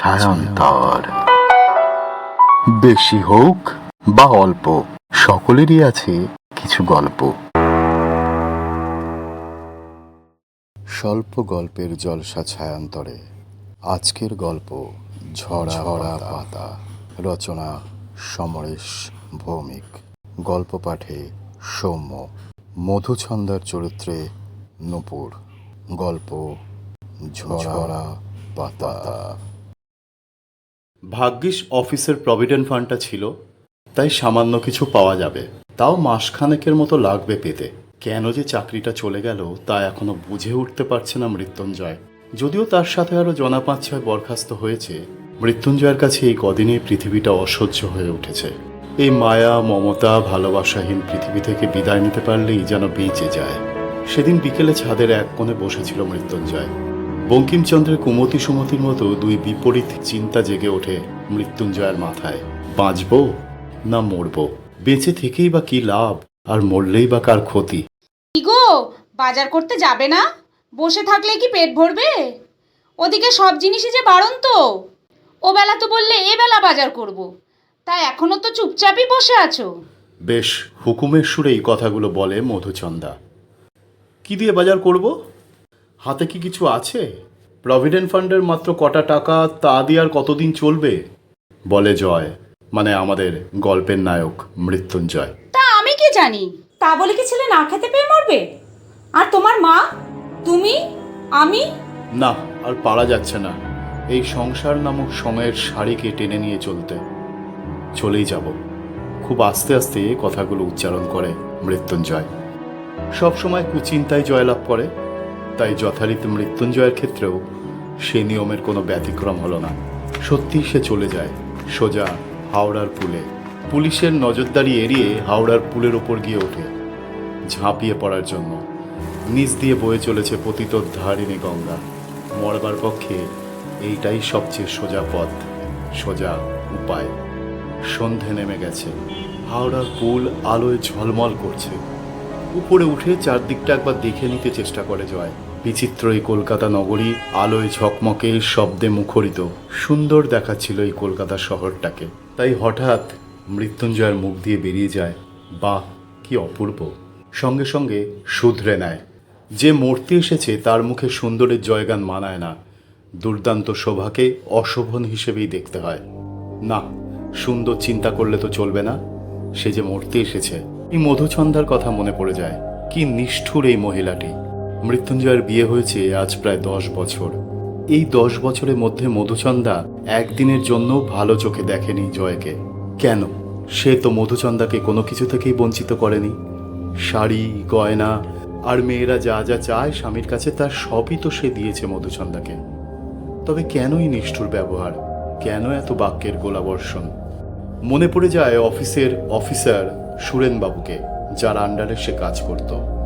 ছায়ান্তর বেশি হোক বা অল্প সকলেরই আছে কিছু গল্প। স্বল্প গল্পের জলসা ছায়ান্তরে আজকের গল্প ঝরা ঝরা পাতা। রচনা সমরেশ ভৌমিক। গল্প পাঠে সৌম্য মধুছন্দার চরিত্রে নূপুর। গল্প ঝরা পাতা। ভাগ্যিস অফিসের প্রভিডেন্ট ফান্ডটা ছিল, তাই সামান্য কিছু পাওয়া যাবে। তাও মাসখানেকের মতো লাগবে পেতে। কেন যে চাকরিটা চলে গেল, তা এখনও বুঝে উঠতে পারছে না মৃত্যুঞ্জয়। যদিও তার সাথে আরও জনা পাঁচ ছয় বরখাস্ত হয়েছে, মৃত্যুঞ্জয়ের কাছে এই কদিনে পৃথিবীটা অসহ্য হয়ে উঠেছে। এই মায়া, মমতা, ভালোবাসাহীন পৃথিবী থেকে বিদায় নিতে পারলেই যেন বেঁচে যায়। সেদিন বিকেলে ছাদের এক কোণে বসেছিল মৃত্যুঞ্জয়। বঙ্কিমচন্দ্রের কুমতি সুমতির মতো দুই বিপরীত চিন্তা জেগে ওঠে মৃত্যুঞ্জয়ের মাথায়। বাঁচব না মরব? বেঁচে থেকেই বা কি লাভ? আর মরলেই বা কার ক্ষতি? কি গো? বাজার করতে যাবে না? বসে থাকলে কি পেট ভরবে? ওদিকে সব জিনিসই যে বারণ তো ও বেলা তো বললে এ বেলা বাজার করব। তাই এখনও তো চুপচাপই বসে আছো। বেশ হুকুমের সুরে এই কথাগুলো বলে মধুচন্দা। কি দিয়ে বাজার করব? হাতে কি কিছু আছে? প্রভিডেন্ট ফান্ডের মাত্র কটা টাকা তা দিয়ে আর কতদিন চলবে? বলে জয় মানে আমাদের গল্পের নায়ক মৃত্যুঞ্জয়। তা আমি কি জানি? তা বলে কি ছেলে না খেতে পেয়ে মরবে? আর তোমার মা? তুমি? আমি? না আর পারা যাচ্ছে না। এই সংসার নামক সময়ের শাড়িকে টেনে নিয়ে চলতে। চলেই যাব। খুব আস্তে আস্তে কথাগুলো উচ্চারণ করে মৃত্যুঞ্জয়। সব সময় কুচিন্তায় জয়লাভ করে। তাই যথারীতি মৃত্যুঞ্জয়ের ক্ষেত্রেও সে নিয়মের কোনো ব্যতিক্রম হলো না। সত্যিই সে চলে যায় সোজা হাওড়ার পুলে। পুলিশের নজরদারি এড়িয়ে হাওড়ার পুলের ওপর গিয়ে ওঠে, ঝাঁপিয়ে পড়ার জন্য। নিচ দিয়ে বয়ে চলেছে পতিত ধারিণী গঙ্গা। মরবার পক্ষে এইটাই সবচেয়ে সোজা পথ, সোজা উপায়। সন্ধে নেমে গেছে। হাওড়ার পুল আলোয় ঝলমল করছে। উপরে উঠে চারদিকটা একবার দেখে নিতে চেষ্টা করে জয়। বিচিত্র এই কলকাতা নগরী আলোয় ঝকমকে শব্দে মুখরিত। সুন্দর দেখাচ্ছিল এই কলকাতা শহরটাকে। তাই হঠাৎ মৃত্যুঞ্জয়ের মুখ দিয়ে বেরিয়ে যায়, বাহ, কি অপূর্ব। সঙ্গে সঙ্গে শুধরে নেয়। যে মূর্তি এসেছে তার মুখে সুন্দরের জয়গান মানায় না। দুর্দান্ত শোভাকে অশোভন হিসেবেই দেখতে হয়। না, সুন্দর চিন্তা করলে তো চলবে না? সে যে মূর্তি এসেছে। এই মধুছন্দার কথা মনে পড়ে যায়। কি নিষ্ঠুর এই মহিলাটি। মৃত্যুঞ্জয়ের বিয়ে হয়েছে আজ প্রায় দশ বছর। এই দশ বছরের মধ্যে মধুচন্দা একদিনের জন্য ভালো চোখে দেখেনি জয়কে। কেন? সে তো মধুচন্দাকে কোনো কিছু থেকেই বঞ্চিত করেনি। শাড়ি, গয়না আর মেয়েরা যা যা চায় স্বামীর কাছে তার সবই তো সে দিয়েছে মধুচন্দাকে তবে কেনই নিষ্ঠুর ব্যবহার? কেন এত বাক্যের গোলাবর্ষণ? মনে পড়ে যায় অফিসের অফিসার সুরেনবাবুকে, যার আন্ডারে সে কাজ করত।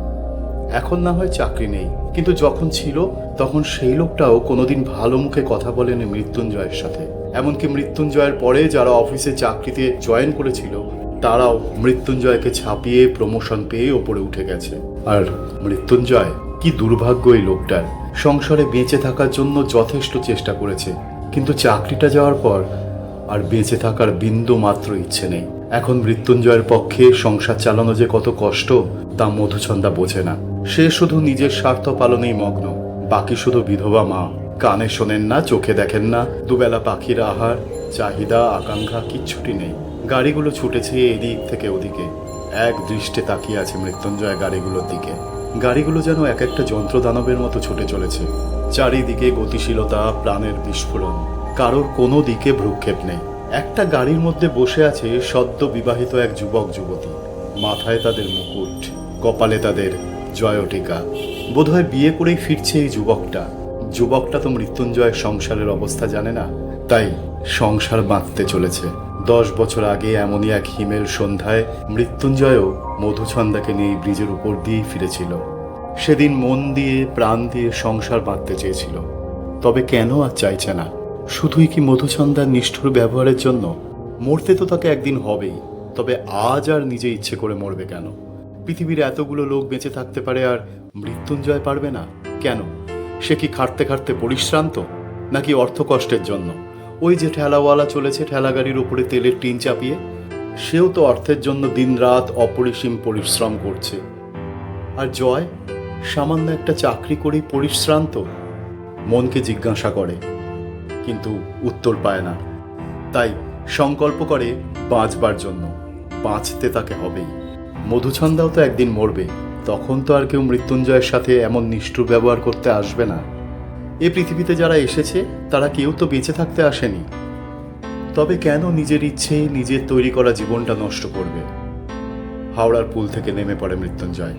এখন না হয় চাকরি নেই। কিন্তু যখন ছিল, তখন সেই লোকটাও কোনোদিন ভালো মুখে কথা বলেনি মৃত্যুঞ্জয়ের সাথে। এমনকি মৃত্যুঞ্জয়ের পরে যারা অফিসে চাকরিতে জয়েন করেছিল, তারাও মৃত্যুঞ্জয়কে ছাপিয়ে প্রমোশন পেয়ে ওপরে উঠে গেছে। আর মৃত্যুঞ্জয়, কি দুর্ভাগ্য এই লোকটার। সংসারে বেঁচে থাকার জন্য যথেষ্ট চেষ্টা করেছে। কিন্তু চাকরিটা যাওয়ার পর আর বেঁচে থাকার বিন্দু মাত্র ইচ্ছে নেই। এখন মৃত্যুঞ্জয়ের পক্ষে সংসার চালানো যে কত কষ্ট, তা মধুছন্দা বোঝে না। সে শুধু নিজের স্বার্থ পালনেই মগ্ন, বাকি শুধু বিধবা মা। কানে শোনেন না, চোখে দেখেন না, দুবেলা পাখির আহার, চাহিদা, আকাঙ্ক্ষা কিচ্ছুটি নেই। গাড়িগুলো ছুটেছে এদিক থেকে ওদিকে। এক দৃষ্টে তাকিয়ে আছে মৃত্যুঞ্জয় গাড়িগুলোর দিকে। গাড়িগুলো যেন এক একটা যন্ত্রদানবের মতো ছুটে চলেছে। চারিদিকে গতিশীলতা, প্রাণের বিস্ফোরণ। কারোর কোনো দিকে ভ্রুক্ষেপ নেই। একটা গাড়ির মধ্যে বসে আছে সদ্য বিবাহিত এক যুবক, যুবতী। মাথায় তাদের মুকুট, কপালে তাদের জয়টিকা। বোধহয় বিয়ে করেই ফিরছে এই যুবকটা। যুবকটা তো মৃত্যুঞ্জয়ের সংসারের অবস্থা জানে না, তাই সংসার বাঁধতে চলেছে। দশ বছর আগে এমনই এক হিমেল সন্ধ্যায় মৃত্যুঞ্জয়ও মধুছন্দাকে নিয়ে ব্রিজের উপর দিয়েই ফিরেছিল। সেদিন মন দিয়ে, প্রাণ দিয়ে সংসার বাঁধতে চেয়েছিল। তবে কেন আর চাইছে না? শুধুই কি মধুচন্দার নিষ্ঠুর ব্যবহারের জন্য? মরতে তো তাকে একদিন হবেই, তবে আজ আর নিজে ইচ্ছে করে মরবে কেন? পৃথিবীর এতগুলো লোক বেঁচে থাকতে পারে আর মৃত্যুঞ্জয় পারবে না? কেন? সে কি খাটতে খাটতে পরিশ্রান্ত? নাকি অর্থ কষ্টের জন্য? ওই যে ঠেলাওয়ালা চলেছে ঠেলা গাড়ির উপরে তেলের টিন চাপিয়ে, সেও তো অর্থের জন্য দিনরাত অপরিসীম পরিশ্রম করছে। আর জয়, সামান্য একটা চাকরি করেই পরিশ্রান্ত? মনকে জিজ্ঞাসা করে। কিন্তু উত্তর পায় না। তাই সংকল্প করে বাঁচবার জন্য বাঁচতে তাকে হবেই। মধুছন্দাও তো একদিন মরবে, তখন তো আর কেউ মৃত্যুঞ্জয়ের সাথে এমন নিষ্ঠুর ব্যবহার করতে আসবে না। এ পৃথিবীতে যারা এসেছে, তারা কেউ তো বেঁচে থাকতে আসেনি। তবে কেন নিজের ইচ্ছে নিজের তৈরি করা জীবনটা নষ্ট করবে? হাওড়ার পুল থেকে নেমে পড়ে মৃত্যুঞ্জয়।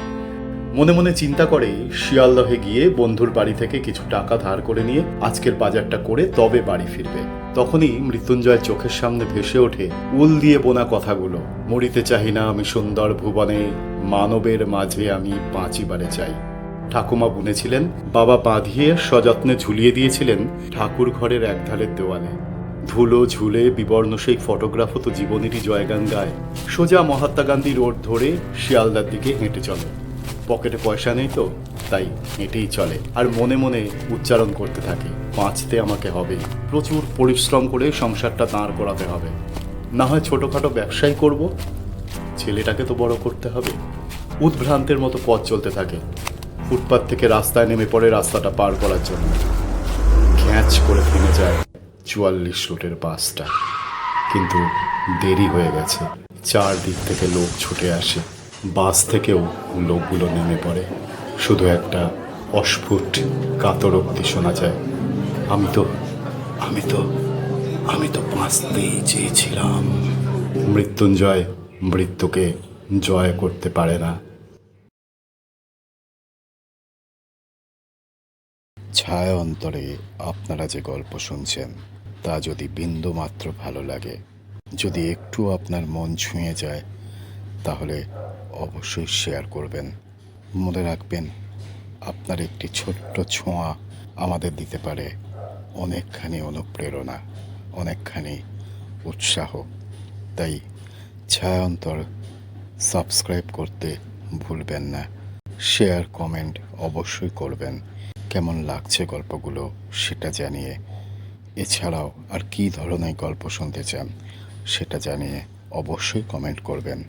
মনে মনে চিন্তা করে শিয়ালদহে গিয়ে বন্ধুর বাড়ি থেকে কিছু টাকা ধার করে নিয়ে আজকের বাজারটা করে তবে বাড়ি ফিরবে। তখনই মৃত্যুঞ্জয়ের চোখের সামনে ভেসে ওঠে উল দিয়ে বোনা কথাগুলো। মরিতে চাহি না আমি সুন্দর ভুবনে, মানবের মাঝে আমি পাঁচিবারে চাই। ঠাকুমা বুনেছিলেন, বাবা বাঁধিয়ে সযত্নে ঝুলিয়ে দিয়েছিলেন ঠাকুর ঘরের একধারের দেওয়ালে। ধুলো ঝুলে বিবর্ণ সেই ফটোগ্রাফও তো জীবনেরই জয়গান গায়। সোজা মহাত্মা গান্ধী রোড ধরে শিয়ালদার দিকে হেঁটে চলে। পকেটে পয়সা নেই তো, তাই হেঁটেই চলে। আর মনে মনে উচ্চারণ করতে থাকে, বাঁচতে আমাকে হবে প্রচুর পরিশ্রম করে সংসারটা দাঁড় করাতে হবে। না হয় ছোটোখাটো ব্যবসাই করব, ছেলেটাকে তো বড় করতে হবে। উদ্ভ্রান্তের মতো পথ চলতে থাকে, ফুটপাত থেকে রাস্তায় নেমে পড়ে রাস্তাটা পার করার জন্য। ক্যাচ করে থেমে যায় চুয়াল্লিশ রুটের বাসটা। কিন্তু দেরি হয়ে গেছে, চারদিক থেকে লোক ছুটে আসে। বাস থেকেও লোকগুলো নেমে পড়ে। শুধু একটা অস্ফুট কাতরোক্তি শোনা যায়, আমি তো আমি তো আমি তো বাঁচতেই চেয়েছিলাম। মৃত্যুঞ্জয় মৃত্যুকে জয় করতে পারে না। ছায়া অন্তরে আপনারা যে গল্প শুনছেন, তা যদি বিন্দু মাত্র ভালো লাগে, যদি একটু আপনার মন ছুঁয়ে যায় তাহলে অবশ্যই শেয়ার করবেন। মনে রাখবেন, আপনার একটি ছোট্ট ছোঁয়া আমাদের দিতে পারে। অনেকখানি অনুপ্রেরণা, অনেকখানি উৎসাহ। তাই ছায়া অন্তর সাবস্ক্রাইব করতে ভুলবেন না। শেয়ার কমেন্ট অবশ্যই করবেন। কেমন লাগছে গল্পগুলো সেটা জানিয়ে। এছাড়াও আর কী ধরনের গল্প শুনতে চান সেটা জানিয়ে অবশ্যই কমেন্ট করবেন।